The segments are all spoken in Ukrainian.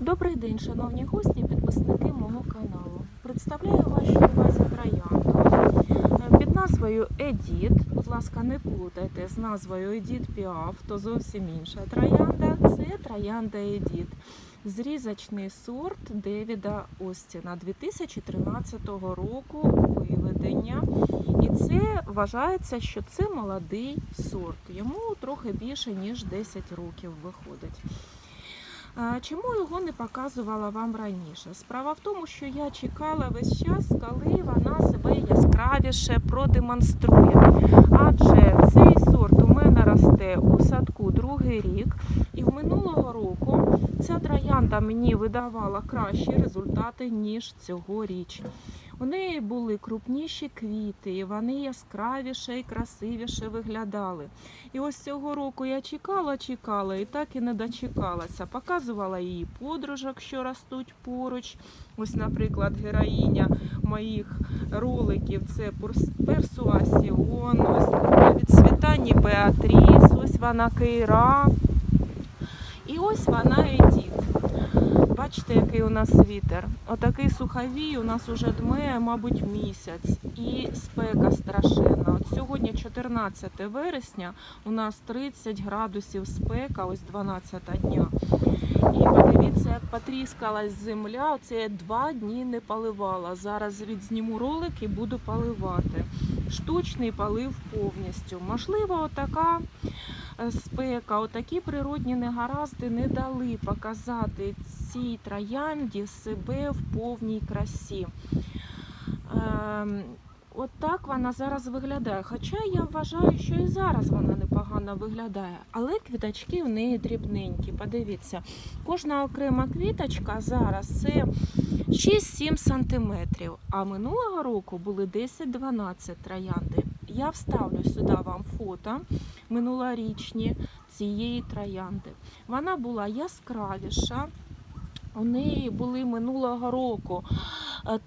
Добрий день, шановні гості, підписники мого каналу. Представляю вашій увазі троянду під назвою Едіт. Будь ласка, не плутайте з назвою Едіт Піаф, то зовсім інша троянда. Це троянда Едіт. Зрізочний сорт Девіда Остіна 2013 року виведення. І це вважається, що це молодий сорт. Йому трохи більше ніж 10 років виходить. Чому його не показувала вам раніше? Справа в тому, що я чекала весь час, коли вона себе яскравіше продемонструє. Адже цей сорт у мене росте у садку другий рік, і в минулого року ця троянда мені видавала кращі результати, ніж цьогоріч. У неї були крупніші квіти, і вони яскравіше і красивіше виглядали. І ось цього року я чекала, чекала і так і не дочекалася. Показувала її подружок, що ростуть поруч. Ось, наприклад, героїня моїх роликів це Персуасіон, ось відсвітанні Беатріс, ось вона Кейра. І ось вона Едіт. Бачите, який у нас вітер. Отакий суховій у нас уже дме, мабуть, місяць. І спека страшенна. От сьогодні 14 вересня, у нас 30 градусів спека, ось 12 дня. І подивіться, як потріскалась земля. Оце я два дні не поливала. Зараз відзніму ролик і буду поливати. Штучний полив повністю. Можливо, отака е, спека, отакі природні негаразди не дали показати цій троянді себе в повній красі. Ем, От так вона зараз виглядає. Хоча я вважаю, що і зараз вона непогано виглядає. Але квіточки в неї дрібненькі. Подивіться, кожна окрема квіточка зараз це 6-7 сантиметрів. А минулого року були 10-12 троянди. Я вставлю сюди вам фото минулорічні цієї троянди. Вона була яскравіша. У неї були минулого року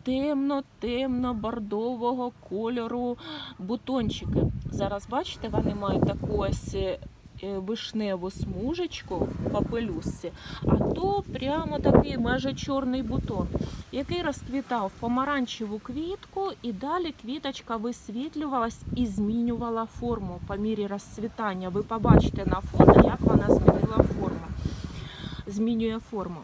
темно-темно бордового кольору бутончики. Зараз бачите, вони мають таку ось е, вишневу смужечку в папелюсці, а то прямо такий майже чорний бутон, який розквітав помаранчеву квітку, і далі квіточка висвітлювалась і змінювала форму по мірі розцвітання. Ви побачите на фото, як вона змінила форму. Змінює форму.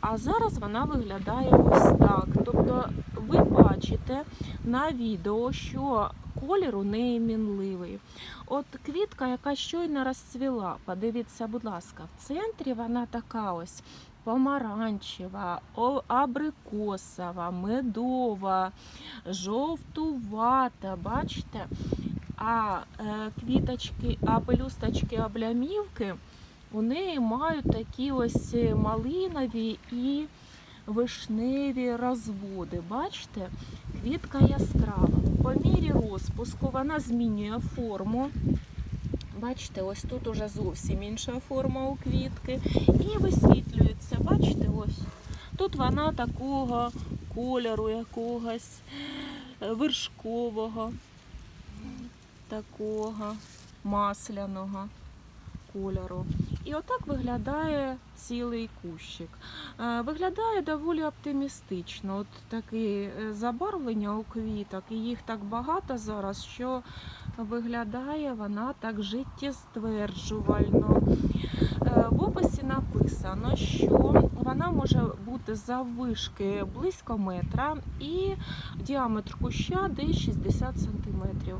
А зараз вона виглядає ось так. Тобто ви бачите на відео, що колір у неї мінливий. От квітка, яка щойно розцвіла, подивіться, будь ласка, в центрі вона така ось помаранчева, абрикосова, медова, жовтувата, бачите? А е, квіточки, а пелюсточки облямівки неї мають такі ось е, малинові і вишневі розводи. Бачите, квітка яскрава. По мірі розпуску вона змінює форму. Бачите, ось тут уже зовсім інша форма у квітки. І висвітлюється. Бачите, ось. Тут вона такого кольору якогось е, вершкового, такого масляного кольору. І отак виглядає цілий кущик. Е, Виглядає доволі оптимістично. От таке е, забарвлення у квіток, і їх так багато зараз, що виглядає вона так життєстверджувально. Е, В описі написано, що вона може бути заввишки близько метра і діаметр куща десь 60 сантиметрів.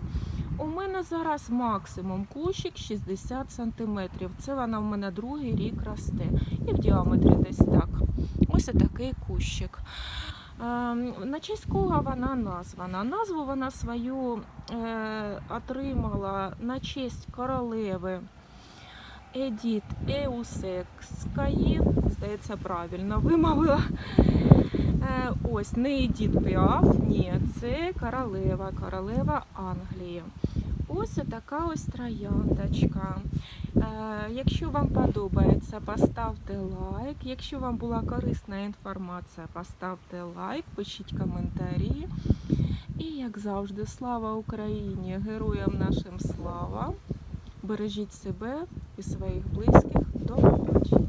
У мене зараз максимум кущик 60 см. Це вона в мене другий рік росте. І в діаметрі десь так. Ось такий кущик. Ем, На честь кого вона названа? Назву вона свою е, отримала на честь королеви Едіт Еусекскаї. Здається, правильно вимовила. Е, Ось не Едіт Піаф, ні, це королева, королева Англії. Ось така ось трояндочка. Е, Якщо вам подобається, поставте лайк. Якщо вам була корисна інформація, поставте лайк, пишіть коментарі. І як завжди, слава Україні! Героям нашим слава! Бережіть себе і своїх близьких. До побачення!